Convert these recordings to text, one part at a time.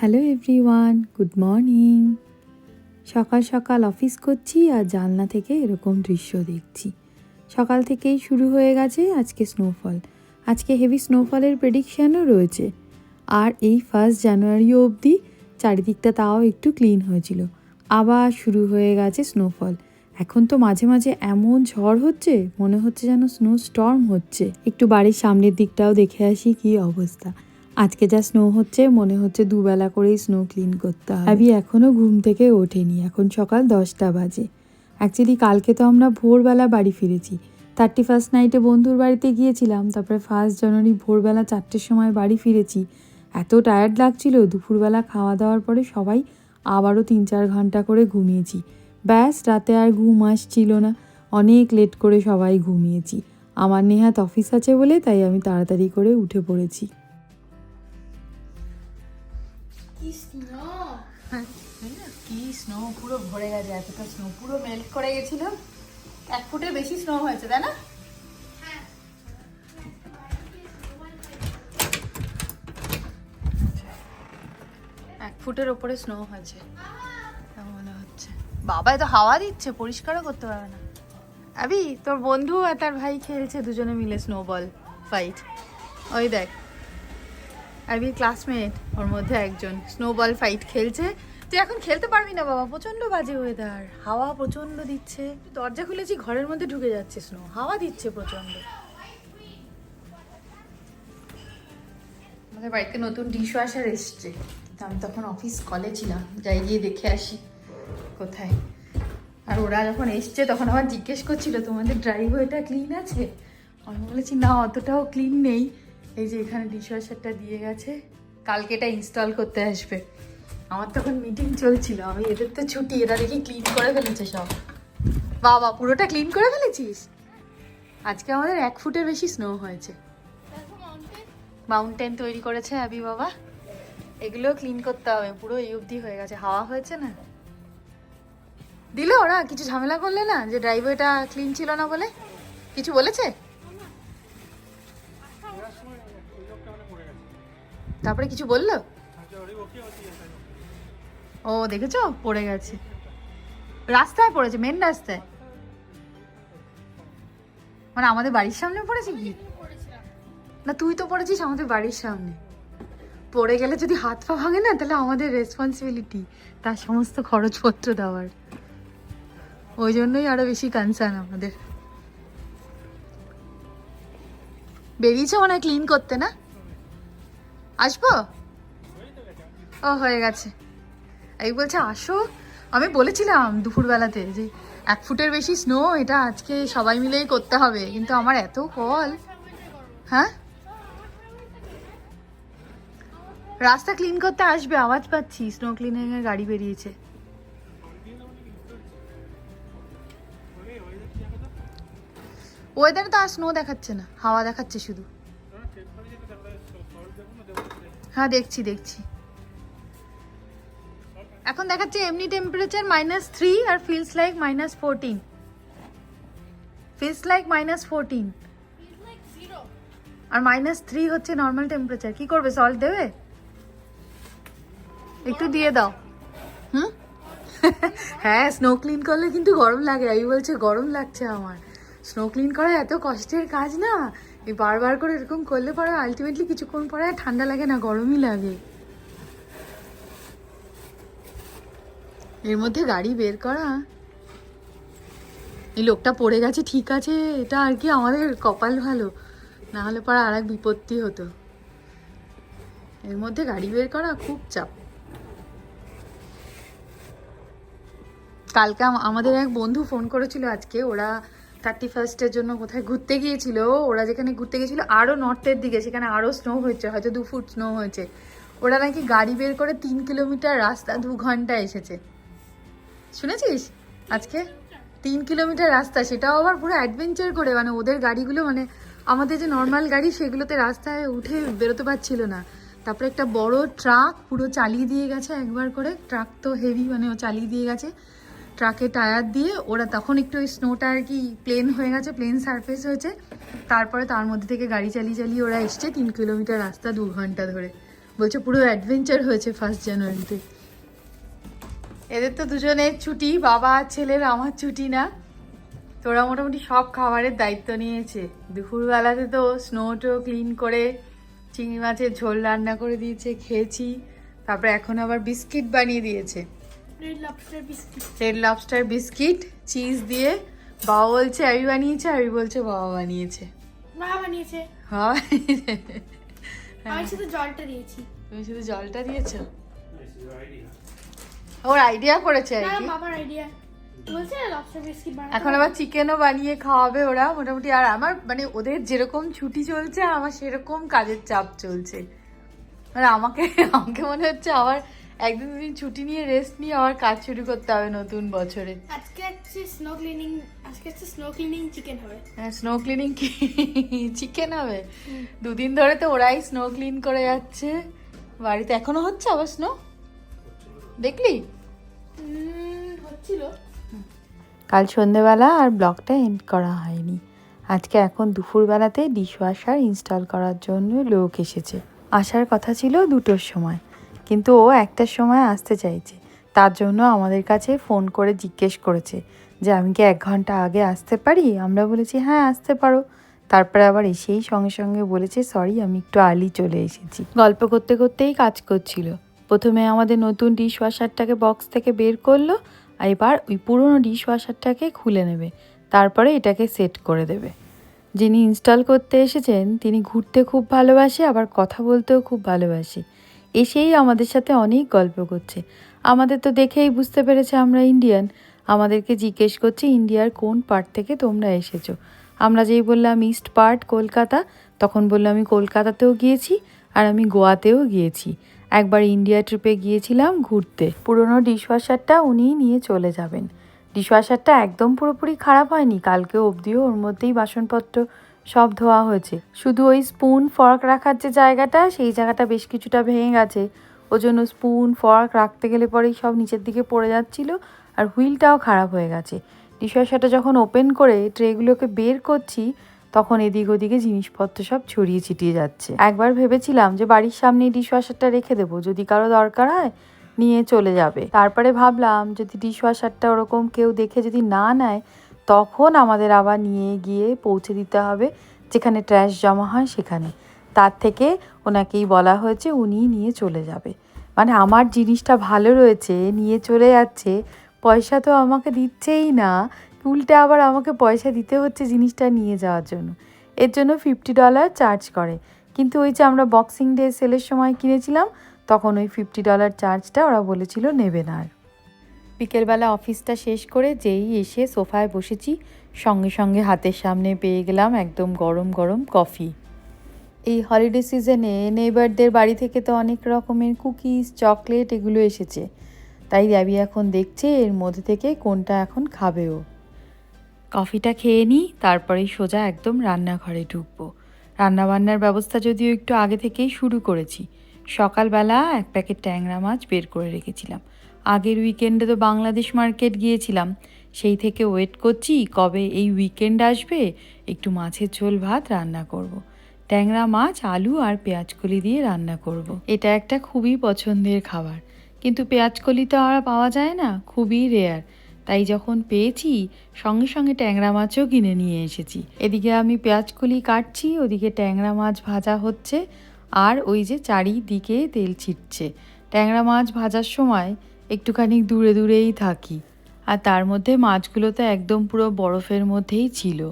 Hello everyone, good morning. সকাল সকাল office করছি আর জানলা থেকে এরকম দৃশ্য দেখছি। সকাল থেকেই শুরু হয়ে গেছে আজকে স্নোফল আজকে হেভি স্নোফলের প্রেডিকশানও রয়েছে। আর এই ফার্স্ট জানুয়ারি অবধি চারিদিকটা তাও একটু ক্লিন হয়েছিল। আবার শুরু হয়ে গেছে স্নোফল এখন তো মাঝে মাঝে এমন ঝড় হচ্ছে, মনে হচ্ছে যেন স্নো স্টর্ম হচ্ছে। একটু বাড়ির সামনের দিকটাও দেখে আসি কি অবস্থা। আজকে যা স্নো হচ্ছে, মনে হচ্ছে দুবেলা করেই স্নো ক্লিন করতে হবে। আবি এখনও ঘুম থেকে ওঠেনি, এখন সকাল দশটা বাজে। অ্যাকচুয়ালি কালকে তো আমরা ভোরবেলা বাড়ি ফিরেছি। থার্টি ফার্স্ট নাইটে বন্ধুর বাড়িতে গিয়েছিলাম, তারপরে ফার্স্ট জানুয়ারি ভোরবেলা চারটের সময় বাড়ি ফিরেছি। এত টায়ার্ড লাগছিল, দুপুরবেলা খাওয়া দাওয়ার পরে সবাই আবারও তিন চার ঘণ্টা করে ঘুমিয়েছি। ব্যাস, রাতে আর ঘুম আসছিল না। অনেক লেট করে সবাই ঘুমিয়েছি। আমার নেহাত অফিস আছে বলে তাই আমি তাড়াতাড়ি করে উঠে পড়েছি। কি স্নো? কি স্নো? পুরো ভরে গেছে এতটা স্নো পুরো মেল্ট করে গেছিল। এক ফুটের বেশি স্নো হয়েছে তাই না? এক ফুটের ওপরে স্নো হয়েছে মনে হচ্ছে। বাবা এত হাওয়া দিচ্ছে পরিষ্কারও করতে পারবে না। আবি তোর বন্ধু আর তার ভাই খেলছে দুজনে মিলে স্নোবল ফাইট ওই দেখ। আবির ক্লাসমেট, ওর মধ্যে একজন স্নোবল ফাইট খেলছে। তুই এখন খেলতে পারবি না বাবা প্রচণ্ড বাজে ওয়েদার হাওয়া প্রচণ্ড দিচ্ছে। দরজা খুলেছি, ঘরের মধ্যে ঢুকে যাচ্ছে স্নো হাওয়া দিচ্ছে প্রচণ্ড আমাদের বাড়িতে নতুন ডিশ ওয়াশার এসছে। আমি তখন অফিস কলে ছিলাম, যাই গিয়ে দেখে আসি কোথায়। আর ওরা যখন এসছে, তখন আবার জিজ্ঞেস করছিল, তোমাদের ড্রাইভারটা ক্লিন আছে? আমি বলেছি, না, অতটাও ক্লিন নেই। এই যে এখানে ডিশওয়াশারটা দিয়ে গেছে। কালকে এটা ইনস্টল করতে আসবে। আমার তখন মিটিং চলছিল, আমি এদের তো ছুটি, এরা দেখি ক্লিন করে ফেলেছে সব। বাবা, পুরোটা ক্লিন করে ফেলেছিস? আজকে আমাদের এক ফুটের বেশি স্নো হয়েছে। মাউন্টেন তৈরি করেছে আবি বাবা। এগুলো ক্লিন করতে হবে, পুরো এই অবধি হয়ে গেছে। হাওয়া হয়েছে না? দিল ওরা, কিছু ঝামেলা করলে না, যে ড্রাইভারটা ক্লিন ছিল না বলে? কিছু বলেছে? তারপরে কিছু বলল? ও, দেখেছ? পড়ে গেছে। রাস্তায় পড়েছে মেন রাস্তায়। মানে আমাদের বাড়ির সামনে পড়েছে কি? না, তুই তো পড়েছিস আমাদের বাড়ির সামনে। পড়ে গেলে যদি হাত পা ভাঙে না, তাহলে আমাদের রেসপন্সিবিলিটি তার সমস্ত খরচপত্র দেওয়ার। ওই জন্যই আরও বেশি কনসার্ন আমাদের। বেরিয়েছে মনে ক্লিন করতে, না? আসব? ও, হয়ে গেছে। এই বলছে, আসো। আমি বলেছিলাম দুপুরবেলাতে যে এক ফুটের বেশি স্নো এটা আজকে সবাই মিলেই করতে হবে। কিন্তু আমার এত কল হ্যাঁ? রাস্তা ক্লিন করতে আসবে, আওয়াজ পাচ্ছি। স্নো ক্লিনিং এর গাড়ি বেরিয়েছে। ওয়েদার তো আর স্নো দেখাচ্ছে না, হাওয়া দেখাচ্ছে শুধু। হ্যাঁ দেখছি দেখছি। এখন দেখাচ্ছে এমনি টেম্পারেচার মাইনাস থ্রি আর feels like minus fourteen feels like minus fourteen আর মাইনাস থ্রি হচ্ছে নর্মাল টেম্পারেচার কি করবে? সল্ট দেবে? একটু দিয়ে দাও। হুম? হ্যাঁ স্নো ক্লিন করলে কিন্তু গরম লাগে। আমি বলছে গরম লাগছে আমার। স্নো ক্লিন করা এত কষ্টের কাজ না। এই বারবার করে এরকম করলে পরে আলটিমেটলি কিছুক্ষণ পরে ঠান্ডা লাগে না, গরমই লাগে। এর মধ্যে গাড়ি বের করা। এই লোকটা পড়ে গেছে, ঠিক আছে, এটা আর কি আমাদের কপাল ভালো। না হলে পরে আর এক বিপত্তি হতো। এর মধ্যে গাড়ি বের করা খুব চাপ। কালকে আমাদের এক বন্ধু ফোন করেছিল আজকে, ওরা থার্টি ফার্স্টের জন্য কোথায় ঘুরতে গিয়েছিল, ওরা যেখানে ঘুরতে গিয়েছিল আরও নর্থের দিকে, সেখানে আরও স্নো হয়েছে, হয়তো দু ফুট স্নো হয়েছে। ওরা নাকি গাড়ি বের করে তিন কিলোমিটার রাস্তা দু ঘণ্টা এসেছে। শুনেছিস? আজকে তিন কিলোমিটার রাস্তা, সেটাও আবার পুরো অ্যাডভেঞ্চার করে মানে ওদের গাড়িগুলো মানে আমাদের যে নর্মাল গাড়ি, সেগুলোতে রাস্তায় উঠে বেরোতে পারছিল না। তারপরে একটা বড় ট্রাক পুরো চালিয়ে দিয়ে গেছে, একবার করে। ট্রাক তো হেভি মানে ও চালিয়ে দিয়ে গেছে। ট্রাকে টায়ার দিয়ে ওরা তখন একটু ওই স্নোটা আর কি প্লেন হয়ে গেছে প্লেন সারফেস হয়েছে। তারপরে তার মধ্যে থেকে গাড়ি চালিয়ে চালিয়ে ওরা এসছে তিন কিলোমিটার রাস্তা দু ঘণ্টা ধরে। বলছে পুরো অ্যাডভেঞ্চার হয়েছে ফার্স্ট জানুয়ারিতে এদের তো দুজনের ছুটি, বাবা আর ছেলের, আমার ছুটি না। তোরা মোটামুটি সব খাবারের দায়িত্ব নিয়েছে। দুপুরবেলাতে তো স্নোটো ক্লিন করে চিংড়ি মাছের ঝোল রান্না করে দিয়েছে, খেয়েছি। তারপরে এখন আবার বিস্কিট বানিয়ে দিয়েছে। Red Lobster biscuit Red Lobster biscuit cheese দিয়ে বাবা বলছে আমি বানিয়েছে? আমি বলছে বাবা বানিয়েছে। মা বানিয়েছে। হয় আমি শুধু জলটা দিয়েছি। তুমি শুধু জলটা দিয়েছ? ওর আইডিয়া করেছে আর কি। বাবার আইডিয়া বলছে লবস্টার বিস্কিট বানাতে এখন আবার চিকেনও বানিয়ে খাওয়াবে ওরা মোটামুটি। আর আমার মানে ওদের যেরকম ছুটি চলছে আমার সেরকম কাজের চাপ চলছে। মানে আমাকে আমাকে মনে হচ্ছে আবার একদিন দুদিন ছুটি নিয়ে রেস্ট নিয়ে আবার কাজ শুরু করতে হবে নতুন বছরে। আজকে হচ্ছে স্নো ক্লিনিং আজকে হচ্ছে স্নো ক্লিনিং চিকেন হবে। হ্যাঁ স্নো ক্লিনিং কি? চিকেন হবে? দুদিন ধরে তো ওরাই স্নো ক্লিন করে যাচ্ছে। বাড়িতে এখনও হচ্ছে আবার স্নো দেখলি? হচ্ছিল। কাল সন্ধেবেলা আর ব্লগটা এন্ড করা হয়নি। আজকে এখন দুপুরবেলাতে ডিশওয়াশার ইনস্টল করার জন্য লোক এসেছে। আসার কথা ছিল দুটোর সময়। কিন্তু ও একটার সময় আসতে চাইছে। তার জন্য আমাদের কাছে ফোন করে জিজ্ঞেস করেছে যে, আমি কি এক ঘণ্টা আগে আসতে পারি? আমরা বলেছি হ্যাঁ আসতে পারো। তারপরে আবার এসেই সঙ্গে সঙ্গে বলেছে, সরি, আমি একটু আর্লি চলে এসেছি। গল্প করতে করতেই কাজ করছিল। প্রথমে আমাদের নতুন ডিশ ওয়াশারটাকে বক্স থেকে বের করল, আর এবার ওই পুরনো ডিশ ওয়াশারটাকে খুলে নেবে। তারপরে এটাকে সেট করে দেবে। যিনি ইনস্টল করতে এসেছেন, তিনি ঘুরতে খুব ভালোবাসে, আবার কথা বলতেও খুব ভালোবাসে। এসেই আমাদের সাথে অনেক গল্প করছে। আমাদের তো দেখেই বুঝতে পেরেছে আমরা ইন্ডিয়ান আমাদেরকে জিজ্ঞেস করছে, ইন্ডিয়ার কোন পার্ট থেকে তোমরা এসেছ? আমরা যেই বললাম ইস্ট পার্ট কলকাতা? তখন বলল, আমি কলকাতাতেও গিয়েছি আর আমি গোয়াতেও গিয়েছি। একবার ইন্ডিয়া ট্রিপে গিয়েছিলাম ঘুরতে। পুরনো ডিশওয়াশারটা উনিই নিয়ে চলে যাবেন। ডিশওয়াশারটা একদম পুরোপুরি খারাপ হয়নি। কালকে অবধিও ওর মধ্যেই বাসনপত্র সব ধোয়া হয়েছে। শুধু ওই স্পুন, ফর্ক রাখার যে জায়গাটা, সেই জায়গাটা বেশ কিছুটা ভেঙে গেছে। ওই জন্য স্পুন, ফর্ক রাখতে গেলে পরেই সব নিচের দিকে পড়ে যাচ্ছিল আর হুইলটাও খারাপ হয়ে গেছে। ডিশওয়াশারটা যখন ওপেন করে ট্রেগুলোকে বের করছি, তখন এদিক ওদিকে জিনিসপত্র সব ছড়িয়ে ছিটিয়ে যাচ্ছে। একবার ভেবেছিলাম যে বাড়ির সামনে ডিশওয়াশারটা রেখে দেবো, যদি কারও দরকার হয় নিয়ে চলে যাবে। তারপরে ভাবলাম, যদি ডিশওয়াশারটা ওরকম কেউ দেখে যদি না নেয় তখন আমাদের আবার নিয়ে গিয়ে পৌঁছে দিতে হবে। যেখানে ট্র্যাশ জমা হয় সেখানে। তার থেকে ওনাকেই বলা হয়েছে উনিই নিয়ে চলে যাবে। মানে আমার জিনিসটা ভালো রয়েছে, নিয়ে চলে যাচ্ছে, পয়সা তো আমাকে দিচ্ছেই না। উল্টে আবার আমাকে পয়সা দিতে হচ্ছে জিনিসটা নিয়ে যাওয়ার জন্য। এর জন্য ফিফটি ডলার চার্জ করে। কিন্তু ওই যে আমরা বক্সিং ডে সেলের সময় কিনেছিলাম, তখন ওই ফিফটি ডলার চার্জটা ওরা বলেছিল নেবে না আর বিকেলবেলা অফিসটা শেষ করে যেই এসে সোফায় বসেছি, সঙ্গে সঙ্গে হাতের সামনে পেয়ে গেলাম একদম গরম গরম কফি। এই হলিডে সিজনে নেইবারদের বাড়ি থেকে তো অনেক রকমের কুকিজ চকলেট এগুলো এসেছে। তাই দেবী এখন দেখছে এর মধ্যে থেকে কোনটা এখন খাবে ও। কফিটা খেয়ে নিই তারপরেই সোজা একদম রান্নাঘরে ঢুকবো। রান্নাবান্নার ব্যবস্থা যদিও একটু আগে থেকেই শুরু করেছি। সকালবেলা এক প্যাকেট ট্যাংরা মাছ বের করে রেখেছিলাম। আগের উইকেন্ডে তো বাংলাদেশ মার্কেট গিয়েছিলাম। সেই থেকে ওয়েট করছি, কবে এই উইকেন্ড আসবে? একটু মাছের ঝোল, ভাত রান্না করব। ট্যাংরা মাছ, আলু আর পেঁয়াজকলি দিয়ে রান্না করব। এটা একটা খুবই পছন্দের খাবার। কিন্তু পেঁয়াজকলি তো আর পাওয়া যায় না, খুবই রেয়ার তাই যখন পেয়েছি, সঙ্গে সঙ্গে ট্যাংরা মাছও কিনে নিয়ে এসেছি। এদিকে আমি পেঁয়াজকলি কাটছি, ওদিকে ট্যাংরা মাছ ভাজা হচ্ছে, আর ওই যে চারিদিকে তেল ছিটছে। ট্যাংরা মাছ ভাজার সময় একটুখানি দূরে দূরেই থাকি। আর তার মধ্যে মাছগুলো তো একদম পুরো বরফের মধ্যেই ছিল।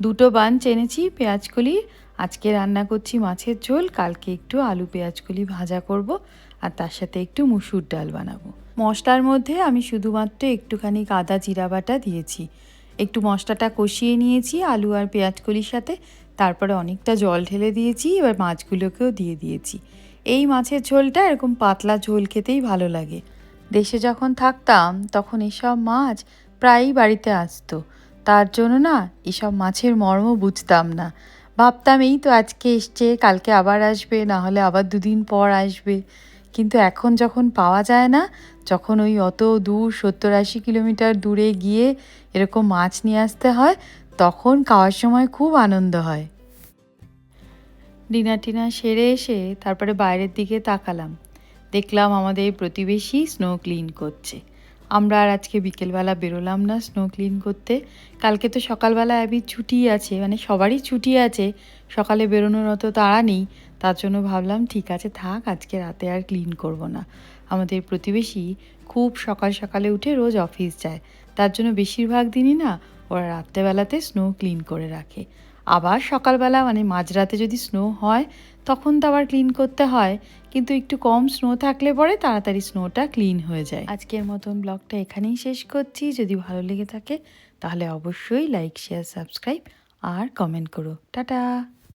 দুটো বাঞ্চ এনেছি পেঁয়াজকলি। আজকে রান্না করছি মাছের ঝোল, কালকে একটু আলু পেঁয়াজকলি ভাজা করব, আর তার সাথে একটু মুসুর ডাল বানাবো। মশলার মধ্যে আমি শুধুমাত্র একটুখানি আদা জিরা বাটা দিয়েছি। একটু মশলাটা কষিয়ে নিয়েছি আলু আর পেঁয়াজকলির সাথে। তারপরে অনেকটা জল ঢেলে দিয়েছি, এবার মাছগুলোকেও দিয়ে দিয়েছি। এই মাছের ঝোলটা এরকম পাতলা ঝোল খেতেই ভালো লাগে। দেশে যখন থাকতাম, তখন এসব মাছ প্রায়ই বাড়িতে আসতো। তার জন্য না, এসব মাছের মর্ম বুঝতাম না। ভাবতাম, এই তো আজকে এসছে, কালকে আবার আসবে, না হলে আবার দুদিন পর আসবে। কিন্তু এখন যখন পাওয়া যায় না, যখন ওই অত দূর সত্তর আশি কিলোমিটার দূরে গিয়ে এরকম মাছ নিয়ে আসতে হয়, তখন খাওয়ার সময় খুব আনন্দ হয়। ডিনার টিনার সেরে এসে তারপরে বাইরের দিকে তাকালাম। দেখলাম আমাদের প্রতিবেশী স্নো ক্লিন করছে। আমরা আর আজকে বিকেলবেলা বেরোলাম না স্নো ক্লিন করতে। কালকে তো সকালবেলা অ্যাবির ছুটি আছে মানে সবারই ছুটি আছে। সকালে বেরোনোর অত তাড়া নেই, তার জন্য ভাবলাম ঠিক আছে থাক, আজকে রাতে আর ক্লিন করব না। আমাদের প্রতিবেশী খুব সকাল সকালে উঠে রোজ অফিস যায়। তার জন্য বেশিরভাগ দিনই না, ওরা রাত্রেবেলাতে স্নো ক্লিন করে রাখে। আবার সকালবেলা মানে মাঝরাতে যদি স্নো হয়, তখন তো আবার ক্লিন করতে হয়, কিন্তু একটু কম স্নো থাকলে পরে তাড়াতাড়ি স্নোটা ক্লিন হয়ে যায়। আজকের মতন ব্লগটা এখানেই শেষ করছি। যদি ভালো লেগে থাকে, তাহলে অবশ্যই লাইক শেয়ার সাবস্ক্রাইব আর কমেন্ট করো। টাটা!